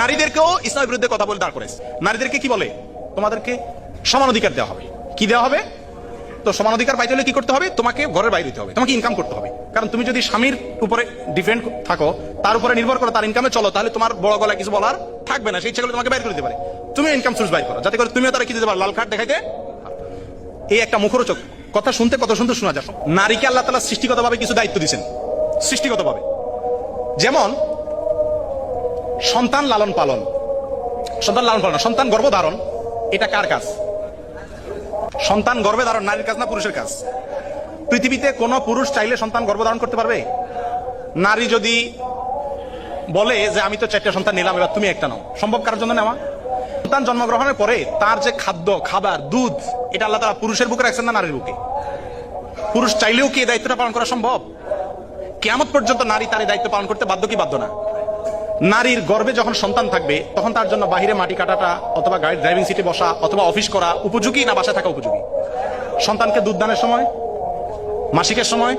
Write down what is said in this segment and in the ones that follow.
নারীদেরকেও ইসলামের বিরুদ্ধে কথা বলে দাঁড় করেছে। নারীদেরকে কি বলে? তোমাদেরকে সমান অধিকার দেওয়া হবে। কি দেওয়া হবে? তো সমান অধিকার পাইতে হলে কি করতে হবে? তোমাকে ঘরের বাইরে হতে হবে। তোমাকে ইনকাম করতে হবে। কারণ তুমি যদি স্বামীর উপরে ডিপেন্ড থাকো, তার উপরে নির্ভর করো তার ইনকামে চলো, তাহলে তোমার বড় গলায় কিছু বলার থাকবে না। সেই ইচ্ছা করলে তোমাকে বাইর করে দিতে পারে। তুমি ইনকাম সোর্স বাইর করো। যাতে করে তুমিও তারা কি দিতে পারো? লাল কার্ড দেখাইতে এই একটা মুখরোচক কথা শুনতে কত সুন্দর শোনা যায়। নারীকে আল্লাহ তালা সৃষ্টিগতভাবে কিছু দায়িত্ব দিচ্ছেন সৃষ্টিগতভাবে। যেমন সন্তান লালন পালন। সন্তান লালন পালন সন্তান গর্ভধারণ, এটা কার কাজ? সন্তান গর্ভে ধারণ, নারীর কাজ না পুরুষের কাজ? পৃথিবীতে কোন পুরুষ চাইলে সন্তান গর্ভধারণ করতে পারবে? নারী যদি বলে যে, আমি তো চারটা সন্তান নিলাম, এবার তুমি একটা নাও। সম্ভব কারোর জন্য নেওয়া? সন্তান জন্মগ্রহণের পরে তার যে খাদ্য, খাবার, দুধ, এটা আল্লাহ তারা পুরুষের বুকে রাখছেন না নারীর বুকে? পুরুষ চাইলেও কি এই দায়িত্বটা পালন করা সম্ভব? কেমন পর্যন্ত নারী তার দায়িত্ব পালন করতে বাধ্য কি বাধ্য না? নারীর গর্ভে যখন সন্তান থাকবে, তখন তার জন্য বাহিরে মাটি কাটাটা অথবা গাড়ির ড্রাইভিং সিটে বসা অথবা অফিস করা উপযোগী না বাসায় থাকা উপযোগী? সন্তানকে দুধ দানের সময়, মাসিকের সময়,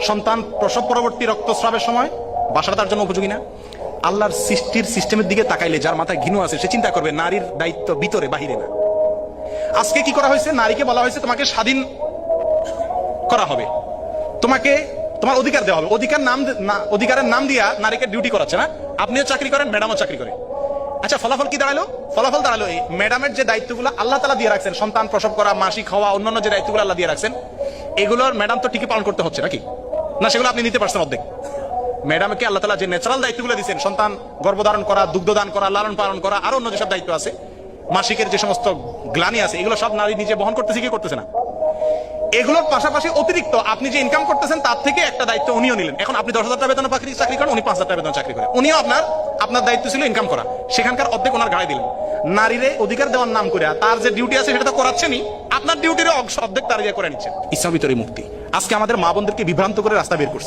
সন্তান প্রসব পরবর্তী রক্তস্রাবের সময়, বাসাটা তার জন্য উপযোগী না? আল্লাহর সৃষ্টির সিস্টেমের দিকে তাকাইলে যার মাথায় ঘিনু আছে, সে চিন্তা করবে নারীর দায়িত্ব ভিতরে, বাহিরে না। আজকে কি করা হয়েছে? নারীকে বলা হয়েছে তোমাকে স্বাধীন করা হবে। তোমাকে তোমার অধিকার দেওয়া হবে। অধিকার নাম অধিকারের নাম দিয়া নারীকে ডিউটি করাচ্ছে, না? আপনিও চাকরি করেন ম্যাডামও চাকরি করে। আচ্ছা ফলাফল কি দাঁড়াল? ফলাফল দাঁড়াল এই ম্যাডামের যে দায়িত্বগুলো আল্লাহ তালা দিয়ে রাখছেন, সন্তান প্রসব করা, মাসিক হওয়া অন্যান্য যে দায়িত্বগুলো আল্লাহ দিয়ে রাখছেন, এগুলোর ম্যাডাম তো ঠিকই পালন করতে হচ্ছে নাকি? না, সেগুলো আপনি নিতে পারছেন অর্ধেক। ম্যাডামকে আল্লাহ তালা যে ন্যাচারাল দায়িত্বগুলো দিচ্ছেন সন্তান গর্ভধারণ করা দুগ্ধদান করা, লালন পালন করা, আরও অন্য যেসব দায়িত্ব আছে, মাসিকের যে সমস্ত গ্লানি আছে, এগুলো সব নারী নিজে বহন করতেছে, কি করতেছে না? এগুলোর পাশাপাশি অতিরিক্ত আপনি যে ইনকাম করতেছেন, তার থেকে একটা দায়িত্ব উনিও নিলেন। এখন আপনি দশ হাজার টাকা বেতন চাকরি চাকরি করেন, উনি পাঁচ হাজার টাকা বেতন চাকরি করেন। উনিও আপনার আপনার দায়িত্ব ছিল ইনকাম করা। সেখানকার অর্ধেক ওনার গাড়ি দিলেন। নারীরে অধিকার দেওয়ার নাম করে তার যে ডিউটি আছে, সেটা তো করাচ্ছেনই। আপনার ডিউটির অর্ধেক তার ইয়ে করে নিচ্ছেন। ইসলামিতরী মুক্তি। আজকে আমাদের মা বোনদেরকে বিভ্রান্ত করে রাস্তা বের করছে।